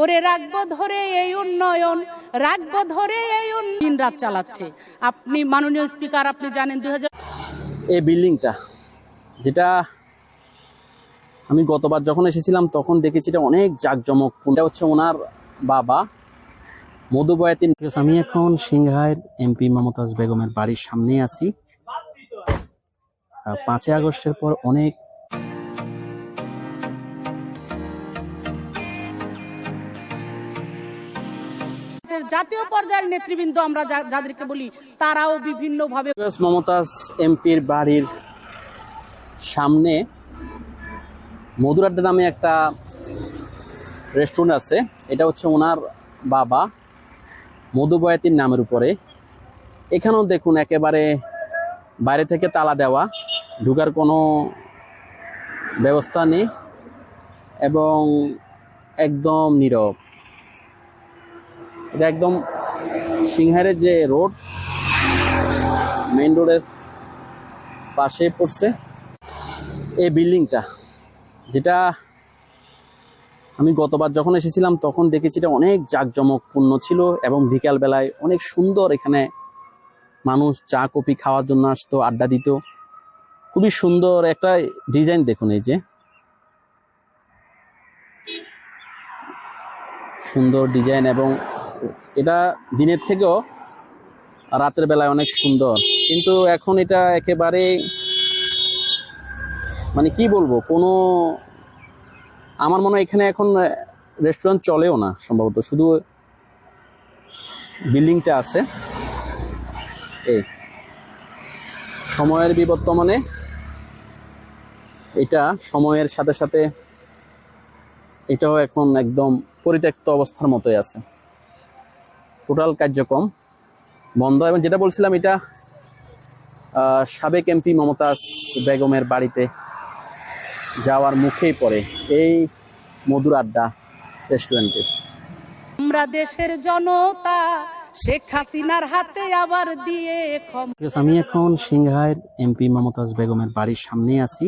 ওরে রাখব ধরে এই উন্নয়ন রাখব ধরে এই উন্নয়ন। দিন রাত চালাচ্ছে। আপনি মাননীয় স্পিকার আপনি জানেন দুই এই বিল্ডিংটা যেটা আমি গতবার যখন এসেছিলাম তখন দেখেছি এটা অনেক জাঁকজমক। এটা হচ্ছে ওনার বাবা মধুবয়াতি আমি এখন সিংহাইয়ের এমপি মমতাজ বেগমের বাড়ির সামনে আছি। পাঁচই আগস্টের পর অনেক জাতীয় পর্যায়ের নেতৃবৃন্দ আমরা যাদেরকে বলি, তারাও বিভিন্ন ভাবে মমতাজ এমপির বাড়ির সামনে মধুরাড্ডা নামে একটা রেস্টুরেন্ট আছে। এটা হচ্ছে ওনার বাবা মধুবয়াতির নামের উপরে। এখানেও দেখুন একেবারে বাইরে থেকে তালা দেওয়া, ঢুকার কোনো ব্যবস্থা নেই এবং একদম নীরব। এটা একদম সিংহারের যে রোড মেইন রোডের পাশে পড়ছে এই বিল্ডিংটা, যেটা আমি গতবার যখন এসেছিলাম তখন দেখেছি এটা অনেক জাঁকজমকপূর্ণ ছিল এবং বিকালবেলায় অনেক সুন্দর এখানে মানুষ চা, কফি খাওয়ার জন্য আসতো, আড্ডা দিত। খুবই সুন্দর একটা ডিজাইন দেখুন এই যে। সুন্দর ডিজাইন এবং এটা দিনের থেকেও রাতের বেলায় অনেক সুন্দর। কিন্তু এখন এটা একেবারে মানে কি বলব, কোনো আমার মনে হয় এখানে এখন রেস্টুরেন্ট চলেও না সম্ভবত। শুধু বিল্ডিংটা আছে। এই সময়ের বিবর্তমানে এটা সময়ের সাথে সাথে এটাও এখন একদম পরিত্যক্ত অবস্থার মতোই আছে। টোটাল কার্যক্রম বন্ধ এবং যেটা বলছিলাম এটা সাবেক এমপি মমতাজ বেগমের বাড়িতে যাওয়ার মুখেই পড়ে এই মধুর আড্ডা রেস্টুরেন্টে। আমরা দেশের জনতা শেখ হাসিনার হাতে আবার দিয়ে আমি এখন সিংহাইয়ের এমপি মমতাজ বেগমের বাড়ির সামনে আছি।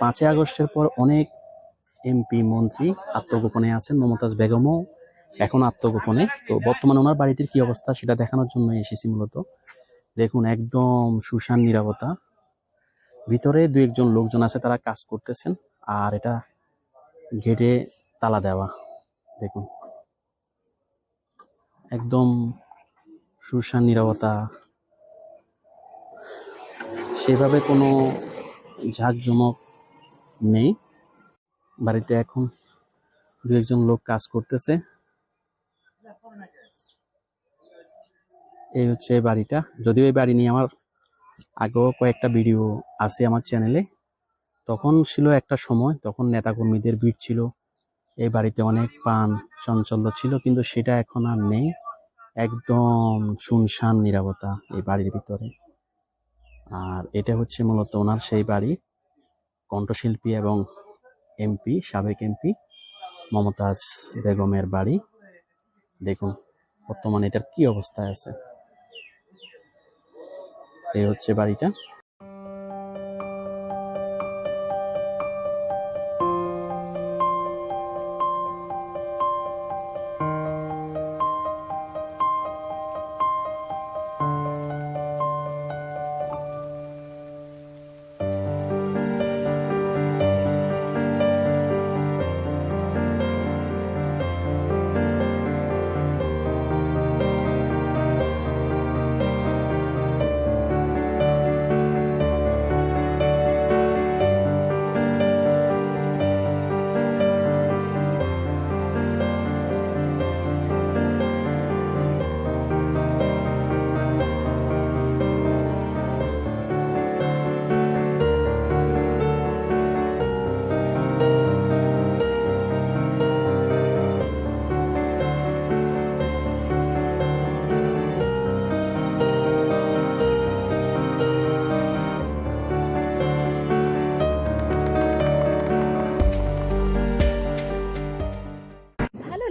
পাঁচই আগস্টের পর অনেক এমপি মন্ত্রী আত্মগোপনে আছেন। মমতাজ বেগমও এখন আত্মগোপনে। তো বর্তমানে ওনার বাড়িতে কি অবস্থা সেটা দেখানোর জন্য এসেছি মূলত। দেখুন, একদম সুশান নিরাপত্তা ভিতরে দু একজন লোকজন আছে, তারা কাজ করতেছেন, আর এটা গেটে তালা দেওয়া। দেখুন। একদম সুশান নিরাপত্তা সেভাবে কোনো ঝাঁকজমক নেই। বাড়িতে এখন দু একজন লোক কাজ করতেছে। এই হচ্ছে বাড়িটা। যদিও এই বাড়ি নিয়ে আমার আগেও কয়েকটা ভিডিও আছে আমার চ্যানেলে তখন ছিল একটা সময়, তখন নেতাকর্মীদের ভিড় ছিল। এই বাড়িতে অনেক পান চঞ্চল্য ছিল, কিন্তু সেটা এখন আর নেই। একদম শুনশান নিরাপত্তা এই বাড়ির ভিতরে। আর এটা হচ্ছে মূলত ওনার সেই বাড়ি। কণ্ঠশিল্পী এবং এমপি, সাবেক এমপি মমতাজ বেগমের বাড়ি। দেখুন, বর্তমানে এটার কি অবস্থায় আছে। এই হচ্ছে বাড়িটা।